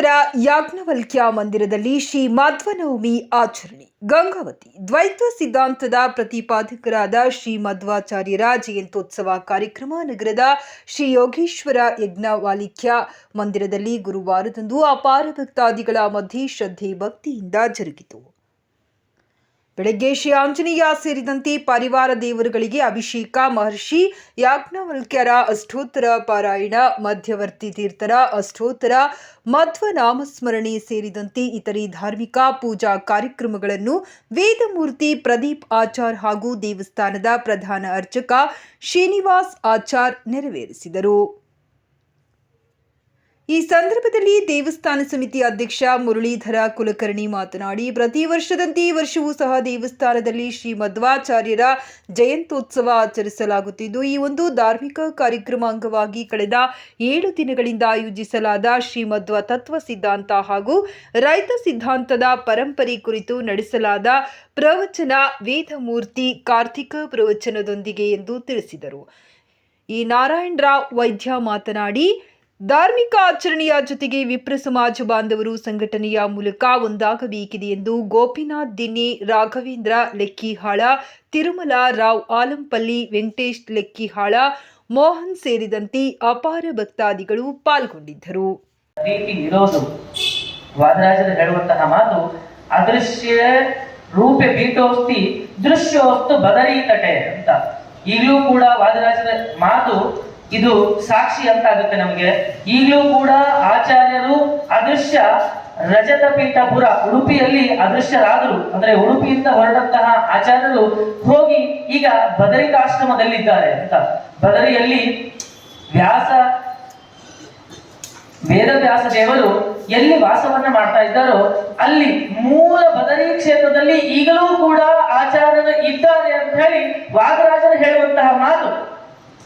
ಯೋಗೀಶ್ವರ ಯಾಜ್ಞವಲ್ಕ್ಯ ಮಂದಿರದಲ್ಲಿ ಶ್ರೀ ಮಾಧ್ವನವಮಿ ಆಚರಣೆ. ಗಂಗಾವತಿ, ದ್ವೈತ ಸಿದ್ಧಾಂತದ ಪ್ರತಿಪಾದಕರಾದ ಶ್ರೀ ಮಧ್ವಾಚಾರ್ಯರ ಜಯಂತ್ಯೋತ್ಸವ ಕಾರ್ಯಕ್ರಮ ನಗರದ ಶ್ರೀ ಯೋಗೇಶ್ವರ ಯಜ್ಞವಾಲಿಕ್ಯ ಮಂದಿರದಲ್ಲಿ ಗುರುವಾರದಂದು ಅಪಾರ ಭಕ್ತಾದಿಗಳ ಮಧ್ಯೆ ಶ್ರದ್ಧೆ ಭಕ್ತಿಯಿಂದ ಜರುಗಿತು. ಬೆಳಗ್ಗೆ ಶ್ರೀ ಆಂಜನೇಯ ಸೇರಿದಂತೆ ಪರಿವಾರ ದೇವರುಗಳಿಗೆ ಅಭಿಷೇಕ, ಮಹರ್ಷಿ ಯಾಜ್ಞವಲ್ಕ್ಯರ ಅಷ್ಟೋತ್ತರ ಪಾರಾಯಣ, ಮಧ್ಯವರ್ತಿ ತೀರ್ಥರ ಅಷ್ಟೋತ್ತರ ಮಧ್ವ ನಾಮಸ್ಮರಣೆ ಸೇರಿದಂತೆ ಇತರೆ ಧಾರ್ಮಿಕ ಪೂಜಾ ಕಾರ್ಯಕ್ರಮಗಳನ್ನು ವೇದಮೂರ್ತಿ ಪ್ರದೀಪ್ ಆಚಾರ್ ಹಾಗೂ ದೇವಸ್ಥಾನದ ಪ್ರಧಾನ ಅರ್ಚಕ ಶ್ರೀನಿವಾಸ್ ಆಚಾರ್ ನೆರವೇರಿಸಿದರು. ಈ ಸಂದರ್ಭದಲ್ಲಿ ದೇವಸ್ಥಾನ ಸಮಿತಿ ಅಧ್ಯಕ್ಷ ಮುರಳೀಧರ ಕುಲಕರ್ಣಿ ಮಾತನಾಡಿ, ಪ್ರತಿ ವರ್ಷದಂತೆ ಈ ವರ್ಷವೂ ಸಹ ದೇವಸ್ಥಾನದಲ್ಲಿ ಶ್ರೀ ಮಧ್ವಾಚಾರ್ಯರ ಜಯಂತ್ಯೋತ್ಸವ ಆಚರಿಸಲಾಗುತ್ತಿದ್ದು, ಈ ಒಂದು ಧಾರ್ಮಿಕ ಕಾರ್ಯಕ್ರಮ ಅಂಗವಾಗಿ ಕಳೆದ ಏಳು ದಿನಗಳಿಂದ ಆಯೋಜಿಸಲಾದ ಶ್ರೀ ಮಧ್ವ ತತ್ವ ಸಿದ್ಧಾಂತ ಹಾಗೂ ರೈತ ಸಿದ್ಧಾಂತದ ಪರಂಪರೆ ಕುರಿತು ನಡೆಸಲಾದ ಪ್ರವಚನ ವೇದಮೂರ್ತಿ ಕಾರ್ತಿಕ ಪ್ರವಚನದೊಂದಿಗೆ ಎಂದು ತಿಳಿಸಿದರು. ಈ ನಾರಾಯಣರಾವ್ ವೈದ್ಯ ಮಾತನಾಡಿ ಧಾರ್ಮಿಕ ಆಚರಣೆಯ ಜೊತೆಗೆ ವಿಪ್ರ ಸಮಾಜ ಬಾಂಧವರು ಸಂಘಟನೆಯ ಮೂಲಕ ಒಂದಾಗಬೇಕಿದೆ ಎಂದು ಗೋಪಿನಾಥ್ ದಿನಿ ರಾಘವೇಂದ್ರ ಲೆಕ್ಕಿಹಾಳ, ತಿರುಮಲ ರಾವ್ ಆಲಂಪಲ್ಲಿ, ವೆಂಕಟೇಶ್ ಲೆಕ್ಕಿಹಾಳ, ಮೋಹನ್ ಸೇರಿದಂತೆ ಅಪಾರ ಭಕ್ತಾದಿಗಳು ಪಾಲ್ಗೊಂಡಿದ್ದರು. ಮಾತು, ಅದೃಶ್ಯ ರೂಪೆ ಅಂತ. ಈಗಲೂ ಕೂಡ ವಾದರಾಜರ ಮಾತು ಇದು ಸಾಕ್ಷಿ ಅಂತ ಆಗುತ್ತೆ ನಮಗೆ. ಈಗಲೂ ಕೂಡ ಆಚಾರ್ಯರು ಅದೃಶ್ಯ ರಜತ ಪೀಠಪುರ ಉಡುಪಿಯಲ್ಲಿ ಅದೃಶ್ಯರಾದರು. ಅಂದ್ರೆ ಉಡುಪಿಯಿಂದ ಹೊರಟಂತಹ ಆಚಾರ್ಯರು ಹೋಗಿ ಈಗ ಬದರಿಕಾಶ್ರಮದಲ್ಲಿದ್ದಾರೆ ಅಂತ. ಬದರಿಯಲ್ಲಿ ವ್ಯಾಸ, ವೇದವ್ಯಾಸ ದೇವರು ಎಲ್ಲಿ ವಾಸವನ್ನ ಮಾಡ್ತಾ ಇದ್ದಾರೋ ಅಲ್ಲಿ ಮೂಲ ಬದರಿ ಕ್ಷೇತ್ರದಲ್ಲಿ ಈಗಲೂ ಕೂಡ ಆಚಾರ್ಯರು ಇದ್ದಾರೆ ಅಂತ ಹೇಳಿ ವಾದರಾಜರು ಹೇಳುವಂತಹ ಮಾತು.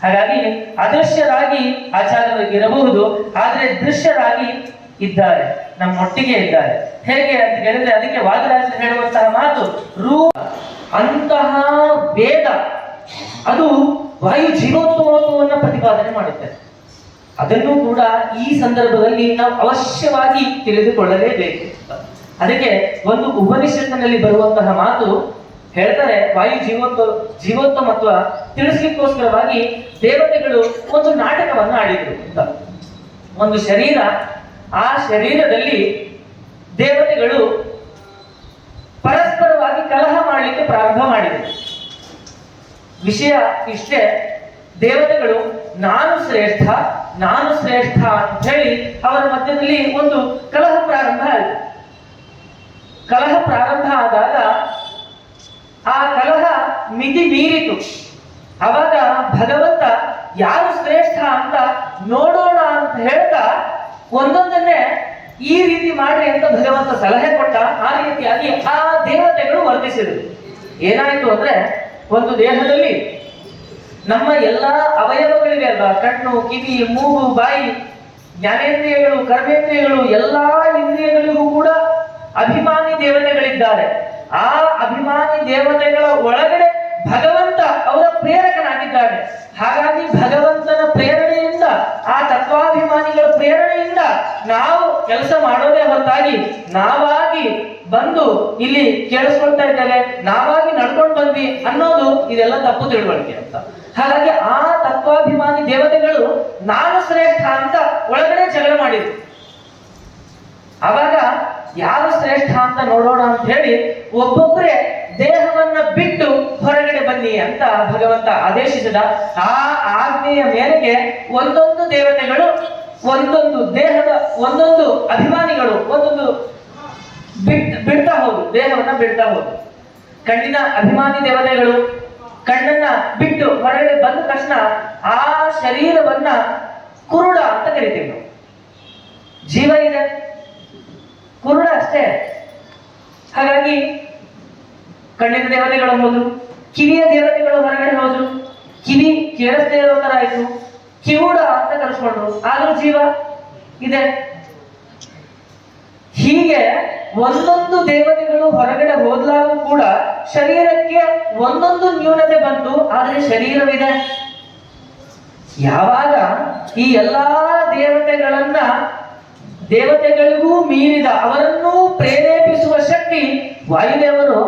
ಹಾಗಾಗಿ ಅದೃಶ್ಯರಾಗಿ ಆಚಾರ್ಯರು ಇರಬಹುದು ಆದ್ರೆ ದೃಶ್ಯರಾಗಿ ಇದ್ದಾರೆ, ನಮ್ಮೊಟ್ಟಿಗೆ ಇದ್ದಾರೆ. ಹೇಗೆ ಅಂತ ಹೇಳಿದ್ರೆ ಅದಕ್ಕೆ ವಾದರಾಜರು ಹೇಳುವಂತಹ ಮಾತು, ರೂ ಅಂತಹ ವೇದ, ಅದು ವಾಯು ಜೀವೋತ್ಸವವನ್ನು ಪ್ರತಿಪಾದನೆ ಮಾಡುತ್ತೆ. ಅದನ್ನು ಕೂಡ ಈ ಸಂದರ್ಭದಲ್ಲಿ ನಾವು ಅವಶ್ಯವಾಗಿ ತಿಳಿದುಕೊಳ್ಳಲೇಬೇಕು. ಅದಕ್ಕೆ ಒಂದು ಉಪನಿಷತ್ತಿನಲ್ಲಿ ಬರುವಂತಹ ಮಾತು ಹೇಳ್ತಾರೆ, ವಾಯು ಜೀವಂತ ಜೀವೋತ್ತಮತ್ವ ತಿಳಿಸ್ಲಿಕ್ಕೋಸ್ಕರವಾಗಿ ದೇವತೆಗಳು ಒಂದು ನಾಟಕವನ್ನು ಆಡಿದರು ಅಂತ. ಒಂದು ಶರೀರ, ಆ ಶರೀರದಲ್ಲಿ ದೇವತೆಗಳು ಪರಸ್ಪರವಾಗಿ ಕಲಹ ಮಾಡಲಿಕ್ಕೆ ಪ್ರಾರಂಭ ಮಾಡಿದರು. ವಿಷಯ ಇಷ್ಟೇ, ದೇವತೆಗಳು ನಾನು ಶ್ರೇಷ್ಠ ನಾನು ಶ್ರೇಷ್ಠ ಅಂತ ಹೇಳಿ ಅವರ ಮಧ್ಯದಲ್ಲಿ ಒಂದು ಕಲಹ ಪ್ರಾರಂಭ ಆಯಿತು. ಕಲಹ ಪ್ರಾರಂಭ ಆದಾಗ ಮಿತಿ ಮೀರಿತು. ಅವಾಗ ಭಗವಂತ ಯಾರು ಶ್ರೇಷ್ಠ ಅಂತ ನೋಡೋಣ ಅಂತ ಹೇಳ್ತಾ ಒಂದೊಂದನ್ನೇ ಈ ರೀತಿ ಮಾಡ್ರಿ ಅಂತ ಭಗವಂತ ಸಲಹೆ ಕೊಟ್ಟ. ಆ ರೀತಿಯಾಗಿ ಆ ದೇವತೆಗಳು ವರ್ತಿಸಿದರು. ಏನಾಯ್ತು ಅಂದ್ರೆ ಒಂದು ದೇಹದಲ್ಲಿ ನಮ್ಮ ಎಲ್ಲಾ ಅವಯವಗಳಿವೆ ಅಲ್ವಾ? ಕಣ್ಣು, ಕಿವಿ, ಮೂಗು, ಬಾಯಿ, ಜ್ಞಾನೇಂದ್ರಿಯಗಳು, ಕರ್ಮೇಂದ್ರಿಯಗಳು, ಎಲ್ಲಾ ಇಂದ್ರಿಯಗಳಿಗೂ ಕೂಡ ಅಭಿಮಾನಿ ದೇವತೆಗಳಿದ್ದಾರೆ. ಆ ಅಭಿಮಾನಿ ದೇವತೆಗಳ ಒಳಗಡೆ ಭಗವಂತ ಅವರ ಪ್ರೇರಕನಾಗಿದ್ದಾನೆ. ಹಾಗಾಗಿ ಭಗವಂತನ ಪ್ರೇರಣೆಯಿಂದ, ಆ ತತ್ವಾಭಿಮಾನಿಗಳ ಪ್ರೇರಣೆಯಿಂದ ನಾವು ಕೆಲಸ ಮಾಡೋದೇ ಹೊರತಾಗಿ ನಾವಾಗಿ ಬಂದು ಇಲ್ಲಿ ಕೇಳಿಸ್ಕೊಳ್ತಾ ಇದ್ದೇವೆ. ನಾವಾಗಿ ನಡ್ಕೊಂಡು ಬಂದ್ವಿ ಅನ್ನೋದು ಇದೆಲ್ಲ ತಪ್ಪು ತಿಳುವಳಿಕೆ ಅಂತ. ಹಾಗಾಗಿ ಆ ತತ್ವಾಭಿಮಾನಿ ದೇವತೆಗಳು ನಾನು ಶ್ರೇಷ್ಠ ಅಂತ ಒಳಗಡೆ ಜಗಳ ಮಾಡಿದ್ರು. ಅವಾಗ ಯಾರು ಶ್ರೇಷ್ಠ ಅಂತ ನೋಡೋಣ ಅಂತ ಹೇಳಿ ಒಬ್ಬೊಬ್ಬರೇ ದೇಹವನ್ನ ಬಿಟ್ಟು ಹೊರಗಡೆ ಬನ್ನಿ ಅಂತ ಭಗವಂತ ಆದೇಶಿಸಿದ ಆ ಆಜ್ಞೆಯ ಮೇರೆಗೆ ಒಂದೊಂದು ದೇವತೆಗಳು, ಒಂದೊಂದು ದೇಹದ ಒಂದೊಂದು ಅಭಿಮಾನಿಗಳು ಒಂದೊಂದು ಬಿಡ್ತಾ ಹೋದ್ರು ದೇಹವನ್ನ ಬಿಡ್ತಾ ಹೋದ್ರು ಕಣ್ಣಿನ ಅಭಿಮಾನಿ ದೇವತೆಗಳು ಕಣ್ಣನ್ನ ಬಿಟ್ಟು ಹೊರಗಡೆ ಬಂದ ತಕ್ಷಣ ಆ ಶರೀರವನ್ನ ಕುರುಡ ಅಂತ ಕರಿತೀವಿ ನಾವು. ಜೀವ ಇದೆ. ಕುರುಡ ಅಷ್ಟೇ. ಹಾಗಾಗಿ ಕಣ್ಣಿನ ದೇವತೆಗಳು ಹೋದ್ರು, ಕಿವಿಯ ದೇವತೆಗಳು ಹೊರಗಡೆ ಹೋದ್ರು, ಕಿವಿ ಕೇಳಿಸದೇ ಇರೋ ತರ ಆಯ್ತು ಕಿವುಡ ಅಂತ ಕರೆಸ್ಕೊಂಡ್ರು. ಆದ್ರೂ ಜೀವ ಇದೆ. ಹೀಗೆ ಒಂದೊಂದು ದೇವತೆಗಳು ಹೊರಗಡೆ ಹೋದ್ಲಾಗೂ ಕೂಡ ಶರೀರಕ್ಕೆ ಒಂದೊಂದು ನ್ಯೂನತೆ ಬಂತು, ಆದ್ರೆ ಶರೀರವಿದೆ. ಯಾವಾಗ ಈ ಎಲ್ಲಾ ದೇವತೆಗಳನ್ನ ದೇವತೆಗಳಿಗೂ ಮೀರಿದ ಅವರನ್ನು ಪ್ರೇರೇಪಿಸುವ ಶಕ್ತಿ ವಾಯುದೇವರು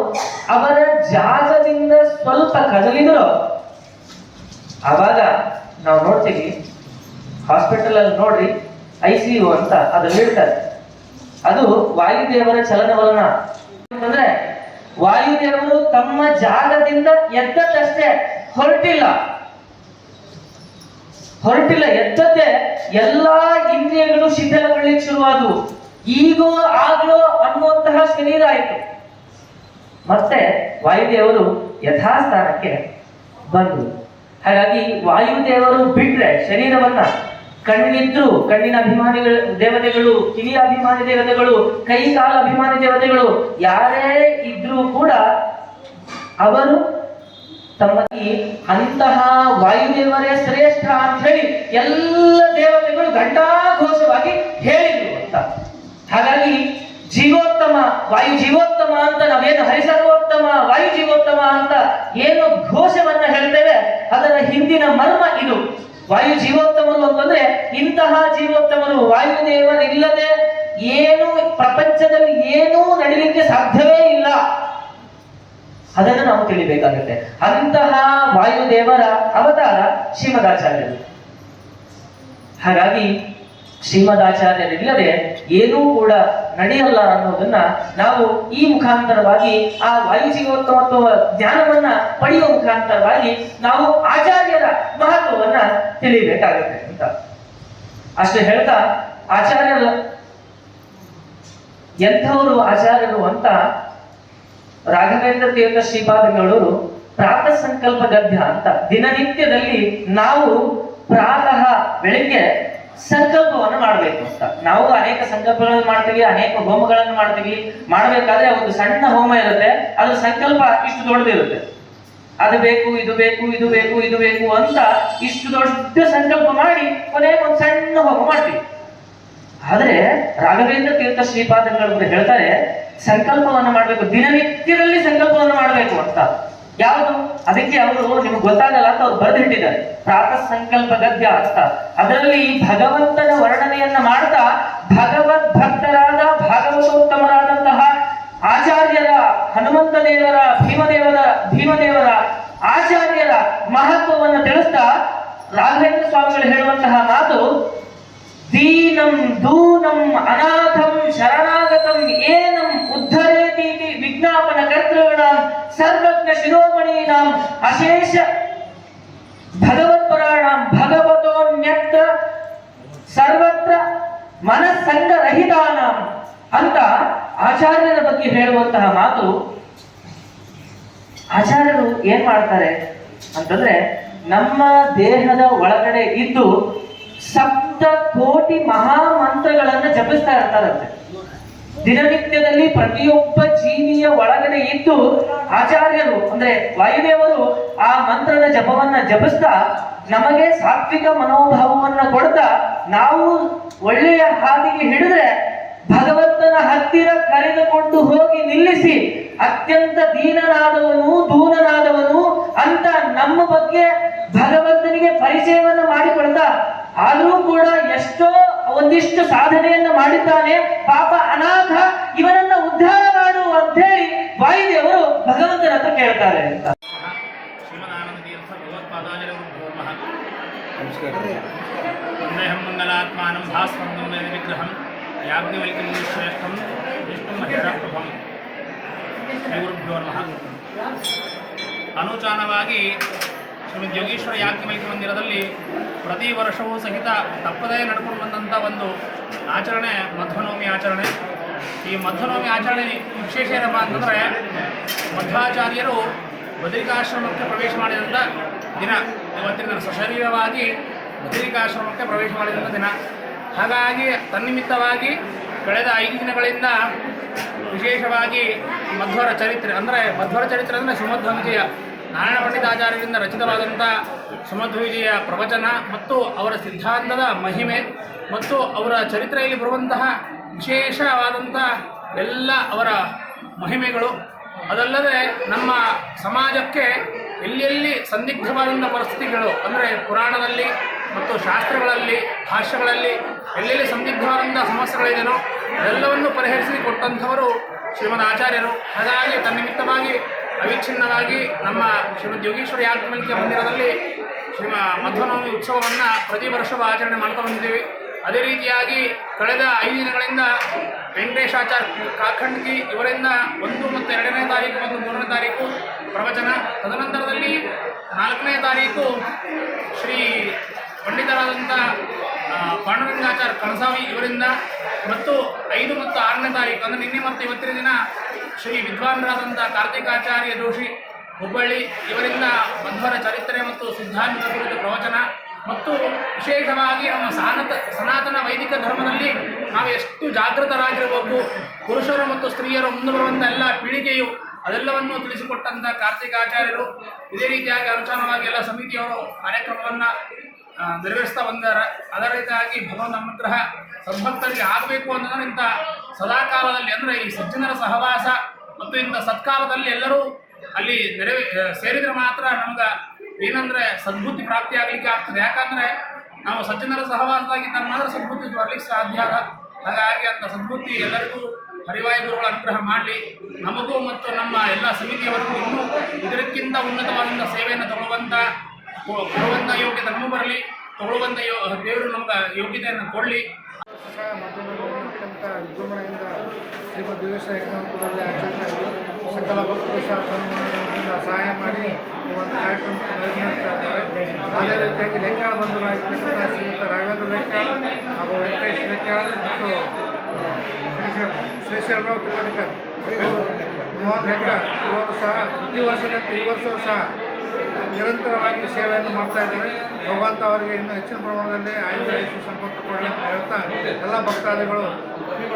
ಅವರ ಜಾಗದಿಂದ ಸ್ವಲ್ಪ ಕದಲಿದರು. ಆವಾಗ ನಾವು ನೋಡ್ತೀವಿ ಹಾಸ್ಪಿಟಲ್ ಅಲ್ಲಿ ನೋಡ್ರಿ, ಐ ಸಿ ಯು ಅಂತ ಅದು ಹೇಳ್ತಾರೆ ಅದು ವಾಯುದೇವರ ಚಲನವಲನ. ಅಂತಂದ್ರೆ ವಾಯುದೇವರು ತಮ್ಮ ಜಾಗದಿಂದ ಎದ್ದದ್ದಷ್ಟೇ ಹೊರಟಿಲ್ಲ. ಹೊರಟಿಲ್ಲ, ಎದ್ದದ್ದೇ ಎಲ್ಲಾ ಇಂದ್ರಿಯಗಳು ಶಿಥಿಲಗೊಳ್ಳಿಕ್ಕೆ ಶುರುವಾದವು. ಈಗೋ ಆಗ್ಲೋ ಅನ್ನುವಂತಹ ಶರೀರ ಆಯಿತು. ಮತ್ತೆ ವಾಯುದೇವರು ಯಥಾಸ್ಥಾನಕ್ಕೆ ಬಂದರು ಹಾಗಾಗಿ ವಾಯುದೇವರು ಬಿಟ್ರೆ ಶರೀರವನ್ನ ಕಣ್ಣಿದ್ರು ಕಣ್ಣಿನ ಅಭಿಮಾನಿಗಳು, ದೇವತೆಗಳು, ಕಿವಿಯ ಅಭಿಮಾನಿ ದೇವತೆಗಳು ಕೈ ಕಾಲ ಅಭಿಮಾನಿ ದೇವತೆಗಳು ಯಾರೇ ಇದ್ರೂ ಕೂಡ ಅವರು ತಮ್ಮ ಈ ಅಂತಹ ವಾಯುದೇವರೇ ಶ್ರೇಷ್ಠ ಅಂತ ಹೇಳಿ ಎಲ್ಲ ದೇವತೆಗಳು ಘಂಟಾಘೋಷವಾಗಿ ಹೇಳಿದ್ರು ಅಂತ. ಹಾಗಾಗಿ ಜೀವೋತ್ತಮ, ವಾಯು ಜೀವೋತ್ತಮ ಅಂತ ನಾವೇನು ಹರಿಸರ್ವೋತ್ತಮ, ವಾಯು ಜೀವೋತ್ತಮ ಅಂತ ಏನು ಘೋಷವನ್ನ ಹೇಳ್ತೇವೆ? ಅದರ ಹಿಂದಿನ ಮರ್ಮ ಇದು. ವಾಯು ಜೀವೋತ್ತಮರು ಅಂತಂದ್ರೆ ಇಂತಹ ಜೀವೋತ್ತಮರು ವಾಯುದೇವರಿಲ್ಲದೆ ಏನು ಪ್ರಪಂಚದಲ್ಲಿ ಏನೂ ನಡೀಲಿಕ್ಕೆ ಸಾಧ್ಯವೇ ಇಲ್ಲ. ಅದನ್ನು ನಾವು ತಿಳಿಬೇಕಾಗುತ್ತೆ. ಅಂತಹ ವಾಯುದೇವರ ಅವತಾರ ಶ್ರೀಮದಾಚಾರ್ಯರು. ಹಾಗಾಗಿ ಶ್ರೀಮದಾಚಾರ್ಯರಿಲ್ಲದೆ ಏನೂ ಕೂಡ ನಡೆಯಲ್ಲ ಅನ್ನೋದನ್ನ ನಾವು ಈ ಮುಖಾಂತರವಾಗಿ ಆ ವಾಯು ಜೀವೋತ್ತಮತ್ವ ಜ್ಞಾನವನ್ನ ಪಡೆಯುವ ಮುಖಾಂತರವಾಗಿ ನಾವು ಆಚಾರ್ಯರ ಮಹತ್ವವನ್ನ ತಿಳಿಯಬೇಕಾಗುತ್ತೆ ಅಂತ. ಅಷ್ಟೇ ಹೇಳ್ತಾ, ಆಚಾರ್ಯರು ಎಂಥವರು ಆಚಾರ್ಯರು ಅಂತ ರಾಘವೇಂದ್ರ ತೀರ್ಥ ಶ್ರೀಪಾದಗಳವರು ಪ್ರಾತಃ ಸಂಕಲ್ಪ ಗದ್ಯ ಅಂತ. ದಿನನಿತ್ಯದಲ್ಲಿ ನಾವು ಪ್ರಾತಃ ಬೆಳಿಗ್ಗೆ ಸಂಕಲ್ಪವನ್ನು ಮಾಡಬೇಕು ಅಂತ. ನಾವು ಅನೇಕ ಸಂಕಲ್ಪಗಳನ್ನು ಮಾಡ್ತೀವಿ, ಅನೇಕ ಹೋಮಗಳನ್ನು ಮಾಡ್ತೀವಿ. ಮಾಡಬೇಕಾದ್ರೆ ಒಂದು ಸಣ್ಣ ಹೋಮ ಇರುತ್ತೆ. ಅದ್ರ ಸಂಕಲ್ಪ ಇಷ್ಟು ದೊಡ್ಡದಿರುತ್ತೆ. ಅದು ಬೇಕು, ಇದು ಬೇಕು ಇದು ಬೇಕು ಇದು ಬೇಕು ಅಂತ ಇಷ್ಟು ದೊಡ್ಡ ಸಂಕಲ್ಪ ಮಾಡಿ ಕೊನೆಗೆ ಒಂದು ಸಣ್ಣ ಹೋಮ ಮಾಡ್ತೀವಿ. ಆದ್ರೆ ರಾಘವೇಂದ್ರ ತೀರ್ಥ ಶ್ರೀಪಾದಂಗಳು ಹೇಳ್ತಾರೆ, ಸಂಕಲ್ಪವನ್ನು ಮಾಡಬೇಕು, ದಿನನಿತ್ಯದಲ್ಲಿ ಸಂಕಲ್ಪವನ್ನು ಮಾಡಬೇಕು ಅಂತ. ಯಾವುದು? ಅದಕ್ಕೆ ಅವರು ನಿಮ್ಗೆ ಗೊತ್ತಾಗಲ್ಲ ಅಂತ ಅವ್ರು ಬರೆದಿಟ್ಟಿದ್ದಾರೆ. ಪ್ರಾತಃ ಸಂಕಲ್ಪ ಗದ್ಯ ಅಂತ ಅದರಲ್ಲಿ ಭಗವಂತನ ವರ್ಣನೆಯನ್ನ ಮಾಡ್ತಾ ಭಗವದ್ ಭಕ್ತರಾದ ಭಾಗವತೋತ್ತಮರಾದಂತಹ ಆಚಾರ್ಯರ ಹನುಮಂತ ದೇವರ ಭೀಮದೇವರ ಭೀಮದೇವರ ಆಚಾರ್ಯರ ಮಹತ್ವವನ್ನು ತಿಳಿಸ್ತಾ ರಾಘವೇಂದ್ರ ಸ್ವಾಮಿಗಳು ಹೇಳುವಂತಹ ಮಾತು, ದೀನಂ ದೂನಂ ಅನಾಥಂ ಶರಣಾಗತಂ ಏನಂ ಸರ್ವಜ್ಞ ಸರ್ವಜ್ಞ ಶಿರೋಮಣೀನಾಂ ಅಶೇಷ ಭಗವತ್ಪರಾಣಾಂ ಭಗವತೋನ್ಯತ್ತ ಸರ್ವತ್ರ ಮನಸ್ಸಂಗರಹಿತಾನಾಂ ಅಂತ ಆಚಾರ್ಯರ ಬಗ್ಗೆ ಹೇಳುವಂತಹ ಮಾತು ಆಚಾರ್ಯರು ಏನ್ ಮಾಡ್ತಾರೆ ಅಂತಂದ್ರೆ ನಮ್ಮ ದೇಹದ ಒಳಗಡೆ ಇದ್ದು ಸಪ್ತ ಕೋಟಿ ಮಹಾಮಂತ್ರಗಳನ್ನ ಜಪಿಸ್ತಾ ಇರ್ತಾರಂತೆ ದಿನನಿತ್ಯದಲ್ಲಿ ಪ್ರತಿಯೊಬ್ಬ ಜೀವಿಯ ಒಳಗಡೆ ಇದ್ದು ಆಚಾರ್ಯರು, ಅಂದ್ರೆ ವಾಯುದೇವರು ಆ ಮಂತ್ರದ ಜಪವನ್ನ ಜಪಿಸ್ತಾ ನಮಗೆ ಸಾತ್ವಿಕ ಮನೋಭಾವವನ್ನ ಕೊಡ್ತಾ ನಾವು ಒಳ್ಳೆಯ ಹಾದಿಗೆ ಹಿಡಿದ್ರೆ ಭಗವಂತನ ಹತ್ತಿರ ಕರೆದುಕೊಂಡು ಹೋಗಿ ನಿಲ್ಲಿಸಿ ಅತ್ಯಂತ ದೀನನಾದವನು, ದೂನನಾದವನು ಅಂತ ನಮ್ಮ ಬಗ್ಗೆ ಭಗವಂತನಿಗೆ ಪರಿಚಯವನ್ನ ಮಾಡಿಕೊಡ್ತಾ ಆದರೂ ಕೂಡ ಎಷ್ಟೋ ಒಂದಿಷ್ಟು ಸಾಧನೆಯನ್ನ ಮಾಡಿದ್ದಾನೆ ಪಾಪ ಅನಾಥ ಇವನನ್ನ ಉದ್ಧಾರ ಮಾಡು ಅಂತ ಹೇಳಿ ವಾಯುದೇವರು ಭಗವಂತನ ಹತ್ರ ಕೇಳ್ತಾರೆ ಅಂತ ಶ್ರೀಮದಾನಂದತೀರ್ಥ ಭಗವತ್ಪಾದಾಚಾರ್ಯಗುರುಭ್ಯೋ ನಮಃ వందేహం మంగళాత్మానం భాస్వరం విగ్రహం యాజ్ఞవల్క్యం శ్రేష్టం విష్ణుం మహిషాప్రభం ಶ್ರೀ ಗುರುಭ್ಯೋ ನಮಃ ಅನುಚಾನವಾಗಿ ಶ್ರೀಮದ್ ಯೋಗೀಶ್ವರ ಯಾಜ್ಞವಲ್ಕ್ಯ ಮಂದಿರದಲ್ಲಿ ಪ್ರತಿ ವರ್ಷವೂ ಸಹಿತ ತಪ್ಪದೇ ಬಂದಂಥ ಒಂದು ಆಚರಣೆ, ಮಧ್ವನವಮಿ ಆಚರಣೆ. ಈ ಮಧ್ವನವಮಿ ಆಚರಣೆ ವಿಶೇಷ ಏನಪ್ಪ ಅಂತಂದರೆ ಮಧ್ವಾಚಾರ್ಯರು ಬದರಿಕಾಶ್ರಮಕ್ಕೆ ಪ್ರವೇಶ ಮಾಡಿದಂಥ ದಿನ. ಇವತ್ತಿನ ಸಶರೀರವಾಗಿ ಬದರಿಕಾಶ್ರಮಕ್ಕೆ ಪ್ರವೇಶ ಮಾಡಿದಂಥ ದಿನ. ಹಾಗಾಗಿ ತನ್ನಿಮಿತ್ತವಾಗಿ ಕಳೆದ ಐದು ದಿನಗಳಿಂದ ವಿಶೇಷವಾಗಿ ಮಧ್ವರ ಚರಿತ್ರೆ, ಅಂದರೆ ಮಧ್ವರ ಚರಿತ್ರೆ ಅಂದರೆ ಸುಮಧ್ವ ವಿಜಯ. ನಾರಾಯಣ ಪಂಡಿತಾಚಾರ್ಯರಿಂದ ರಚಿತವಾದಂಥ ಸುಮಧ್ವಿಜಿಯ ಪ್ರವಚನ ಮತ್ತು ಅವರ ಸಿದ್ಧಾಂತದ ಮಹಿಮೆ ಮತ್ತು ಅವರ ಚರಿತ್ರೆಯಲ್ಲಿ ಬರುವಂತಹ ವಿಶೇಷವಾದಂಥ ಎಲ್ಲ ಅವರ ಮಹಿಮೆಗಳು. ಅದಲ್ಲದೆ ನಮ್ಮ ಸಮಾಜಕ್ಕೆ ಎಲ್ಲೆಲ್ಲಿ ಸಂದಿಗ್ಧವಾದಂಥ ಪರಿಸ್ಥಿತಿಗಳು, ಅಂದರೆ ಪುರಾಣದಲ್ಲಿ ಮತ್ತು ಶಾಸ್ತ್ರಗಳಲ್ಲಿ, ಭಾಷ್ಯಗಳಲ್ಲಿ ಎಲ್ಲೆಲ್ಲಿ ಸಂದಿಗ್ಧವಾದಂಥ ಸಮಸ್ಯೆಗಳಿದೆಯೋ ಅದೆಲ್ಲವನ್ನು ಪರಿಹರಿಸಿ ಕೊಟ್ಟಂಥವರು ಶ್ರೀಮದ್ ಆಚಾರ್ಯರು. ಹಾಗಾಗಿ ತನ್ನಿಮಿತ್ತವಾಗಿ ಅವಿಚ್ಛಿನ್ನವಾಗಿ ನಮ್ಮ ಶ್ರೀಮದ್ ಯೋಗೇಶ್ವರ ಯಾಗಮಲಿಕೆ ಮಂದಿರದಲ್ಲಿ ಶ್ರೀಮ ಮಧ್ವನವಮಿ ಉತ್ಸವವನ್ನು ಪ್ರತಿ ವರ್ಷವೂ ಆಚರಣೆ ಮಾಡ್ತಾ ಬಂದಿದ್ದೀವಿ. ಅದೇ ರೀತಿಯಾಗಿ ಕಳೆದ ಐದು ದಿನಗಳಿಂದ ವೆಂಕಟೇಶಾಚಾರ್ ಕಾಖಂಡ್ಗಿ ಇವರಿಂದ ಒಂದು ಮತ್ತು ಎರಡನೇ ತಾರೀಕು ಮತ್ತು ಮೂರನೇ ತಾರೀಕು ಪ್ರವಚನ. ತದನಂತರದಲ್ಲಿ ನಾಲ್ಕನೇ ತಾರೀಕು ಶ್ರೀ ಪಂಡಿತರಾದಂಥ ಪಾಂಡುರಂಗಾಚಾರ್ ಕಣಸಾವಿ ಇವರಿಂದ ಮತ್ತು ಐದು ಮತ್ತು ಆರನೇ ತಾರೀಕು, ಅಂದರೆ ನಿನ್ನೆ ಮತ್ತು ಇವತ್ತಿನ ದಿನ ಶ್ರೀ ವಿದ್ವಾಂಸರಾದಂಥ ಕಾರ್ತಿಕಾಚಾರ್ಯ ಜೋಶಿ ಹುಬ್ಬಳ್ಳಿ, ಇವರಿಂದ ಮಧ್ವರ ಚರಿತ್ರೆ ಮತ್ತು ಸಿದ್ಧಾಂತದ ಕುರಿತು ಪ್ರವಚನ ಮತ್ತು ವಿಶೇಷವಾಗಿ ನಮ್ಮ ಸಾನತ, ಸನಾತನ ವೈದಿಕ ಧರ್ಮದಲ್ಲಿ ನಾವು ಎಷ್ಟು ಜಾಗೃತರಾಗಿರಬೇಕು, ಪುರುಷರು ಮತ್ತು ಸ್ತ್ರೀಯರು ಮುಂದೆ ಬರುವಂಥ ಎಲ್ಲ ಪೀಳಿಗೆಯು ಅದೆಲ್ಲವನ್ನು ತಿಳಿಸಿಕೊಟ್ಟಂಥ ಕಾರ್ತಿಕಾಚಾರ್ಯರು. ಇದೇ ರೀತಿಯಾಗಿ ಅನುಷ್ಠಾನವಾಗಿ ಎಲ್ಲ ಸಮಿತಿಯವರು ಕಾರ್ಯಕ್ರಮವನ್ನು ನೆರವೇರಿಸ್ತಾ ಬಂದಿದ್ದಾರೆ. ಅದೇ ರೀತಿಯಾಗಿ ಭಗವಂತ ಅನುಗ್ರಹ ಸದ್ಭಕ್ತರಿಗೆ ಆಗಬೇಕು ಅನ್ನೋದನ್ನು ಇಂಥ ಸದಾಕಾಲದಲ್ಲಿ ಅಂದರೆ ಈ ಸಜ್ಜನರ ಸಹವಾಸ ಮತ್ತು ಇಂಥ ಸತ್ಕಾಲದಲ್ಲಿ ಎಲ್ಲರೂ ಅಲ್ಲಿ ನೆರವೇ ಸೇರಿದರೆ ಮಾತ್ರ ನಮ್ಗೆ ಏನಂದರೆ ಸದ್ಬುದ್ಧಿ ಪ್ರಾಪ್ತಿ ಆಗಲಿಕ್ಕೆ ಆಗ್ತದೆ. ಯಾಕಂದರೆ ನಾವು ಸಜ್ಜನರ ಸಹವಾಸದಾಗಿದ್ದಾಗ ಮಾತ್ರ ಸದ್ಬುದ್ಧಿ ಬರಲಿಕ್ಕೆ ಸಾಧ್ಯ ಆಗ ಹಾಗಾಗಿ ಅಂತ ಸದ್ಬುದ್ಧಿ ಎಲ್ಲರಿಗೂ ಹರಿವಾಯು ಗುರುಗಳ ಅನುಗ್ರಹ ಮಾಡಲಿ. ನಮಗೂ ಮತ್ತು ನಮ್ಮ ಎಲ್ಲ ಸಮಿತಿಯವರಿಗೂ ಇನ್ನೂ ಇದಕ್ಕಿಂತ ಉನ್ನತವಾದಂಥ ಸೇವೆಯನ್ನು ತಗೊಳ್ಳುವಂಥ ಕೊಡುವಂಥ ಯೋಗ್ಯತೆ ನಮಗೂ ಬರಲಿ ತಗೊಳ್ಳುವಂಥ ಯೋ, ದೇವರು ನಮ್ಗೆ ಯೋಗ್ಯತೆಯನ್ನು ಕೊಡಲಿ. ವಿಜೃಂಭಣೆಯಿಂದ ಶ್ರೀಮದ್ ದಿವೇಶ ಯಜ್ಞೋತ್ಸವದಲ್ಲಿ ಆಚರಣೆ ಸಕಲ ಭಕ್ತರು ಸಹ ಸಹಾಯ ಮಾಡಿ ಒಂದು ಅದೇ ರೀತಿಯಾಗಿ ಲೆಕ್ಕಾಳ ಬಂಧುಗಳಾಗಿರ್ತಕ್ಕಂಥ ಶ್ರೀಯುತ ರಾಘವೇಂದ್ರ ಹಾಗೂ ವೆಂಕಟೇಶ್ ಲೆಕ್ಕಾಳ್ ಮತ್ತು ಶ್ರೀ ಶರಣರಾವ್ ತಿರುವಣಿಕರ್ ಮೋಹನ್ ಲೆಕ್ಕಾಳ್ ಇವರು ಸಹ ಪ್ರತಿ ವರ್ಷದಂತೆ ಈ ವರ್ಷವೂ ಸಹ ನಿರಂತರವಾಗಿ ಸೇವೆಯನ್ನು ಮಾಡ್ತಾ ಭಗವಂತ ಅವರಿಗೆ ಇನ್ನೂ ಹೆಚ್ಚಿನ ಪ್ರಮಾಣದಲ್ಲಿ ಆಯುಧ ಹೆಚ್ಚು ಸಂಪತ್ತು ಕೊಡಲಿ ಅಂತ ಹೇಳ್ತಾ ಎಲ್ಲ ಭಕ್ತಾದಿಗಳು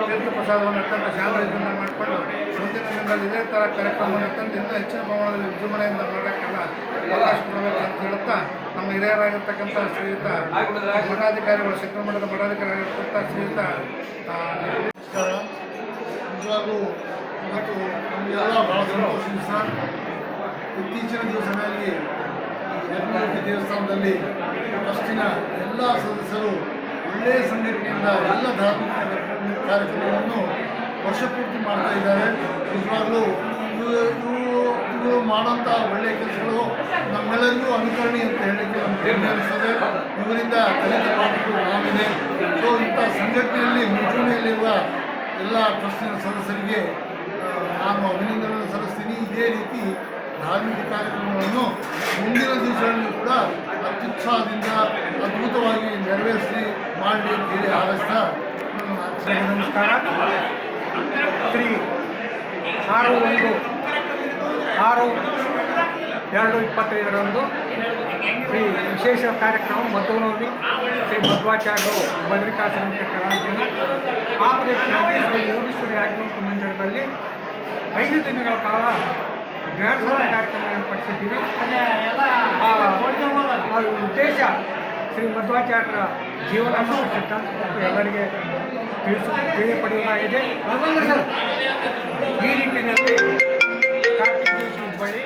ತೀರ್ಥ ಪ್ರಸಾದವನ್ನು ಅತ್ಯಂತ ಶಾಂತಿಯಿಂದ ಮಾಡಿಕೊಂಡು ಮುಂದಿನ ದಿನದಲ್ಲಿ ಇದೇ ಥರ ಕಾರ್ಯಕ್ರಮವನ್ನು ಅತ್ಯಂತ ಇನ್ನೂ ಹೆಚ್ಚಿನ ಪ್ರಮಾಣದಲ್ಲಿ ವಿಜೃಂಭಣೆಯಿಂದ ಮಾಡೋಕ್ಕೆಲ್ಲ ಅವಕಾಶ ಕೊಡಬೇಕು ಅಂತ ಹೇಳುತ್ತಾ ನಮ್ಮ ಹಿರಿಯರಾಗಿರ್ತಕ್ಕಂಥ ಶ್ರೀಯುತ ಮಠಾಧಿಕಾರಿಗಳು, ಶಂಕರ ಮಠದ ಮಠಾಧಿಕಾರಿಗಳಿರ್ತಕ್ಕಂಥ ಶ್ರೀಯುತ ಇವತ್ತು ನಮಗೆಲ್ಲ ಭಾಳ ಸಂತೋಷ ಇತ್ತೀಚಿನ ದಿವಸಗಳಲ್ಲಿ ದೇವಸ್ಥಾನದಲ್ಲಿ ಟ್ರಸ್ಟಿನ ಎಲ್ಲ ಸದಸ್ಯರು ಒಳ್ಳೆಯ ಸಂಘಟನೆಯಿಂದ ಎಲ್ಲ ಧಾರ್ಮಿಕ ಕಾರ್ಯಕ್ರಮವನ್ನು ವರ್ಷಪೂರ್ತಿ ಮಾಡ್ತಾ ಇದ್ದಾರೆ. ನಿಜವಾಗಲೂ ಮಾಡುವಂತಹ ಇವು ಇವು ಮಾಡೋಂಥ ಒಳ್ಳೆಯ ಕೆಲಸಗಳು ನಮ್ಮೆಲ್ಲರಿಗೂ ಅನುಕರಣೆ ಅಂತ ಹೇಳಲಿಕ್ಕೆ ನಮ್ಗೆ ಹೆಮ್ಮೆ ಅನಿಸ್ತದೆ ಇವರಿಂದ ಕಲಿತ ಪಾಠಗಳು ನಾವಿದೆ. ಸೊ ಇಂಥ ಸಂಘಟನೆಯಲ್ಲಿ ಮುಂಚೂಣಿಯಲ್ಲಿರುವ ಎಲ್ಲ ಟ್ರಸ್ಟಿನ ಸದಸ್ಯರಿಗೆ ನಾನು ಅಭಿನಂದನೆ ಸಲ್ಲಿಸ್ತೀನಿ. ಇದೇ ರೀತಿ ಧಾರ್ಮಿಕ ಕಾರ್ಯಕ್ರಮಗಳನ್ನು ಮುಂದಿನ ದಿವಸಗಳಲ್ಲಿ ಕೂಡ ಅತ್ಯುತ್ಸಾಹದಿಂದ ಅದ್ಭುತವಾಗಿ ನೆರವೇರಿಸಿ ಮಾಡಲಿ ಅಂತ ಹೇಳಿ ಮಾತು ನಮಸ್ಕಾರ. ಶ್ರೀ ಆರು ಒಂದು, ಆರು ಎರಡು ಇಪ್ಪತ್ತೈದರಂದು ಶ್ರೀ ವಿಶೇಷ ಕಾರ್ಯಕ್ರಮ ಮಧುನವಮಿ ಶ್ರೀ ಮಧ್ವಾಚಾರ್ಯರು ಬದ್ರಿಕಾಶ್ರಮ ಕಲಾವಿದನ ಆ ಶ್ರೀ ಯೋಗೇಶ್ವರಿ ಯಾಜ್ಞಿಕ ಮಂದಿರದಲ್ಲಿ ಐದು ದಿನಗಳ ಕಾಲ ಜ್ಞಾನಸಭಾ ಪಡಿಸಿದ್ದೀವಿ. ಆ ಉದ್ದೇಶ ಶ್ರೀ ಮಧ್ವಾಚಾರ್ಯರ ಜೀವನ ಸಿದ್ಧಾಂತ ಎಲ್ಲರಿಗೆ ತಿಳಿಸಿ ತಿಳಿಯಪಡಿಸಲಾಗಿದೆ ಈ ನಿಟ್ಟಿನಲ್ಲಿ ಕಾರ್ತಿಕ್ ಹುಬ್ಬಳ್ಳಿ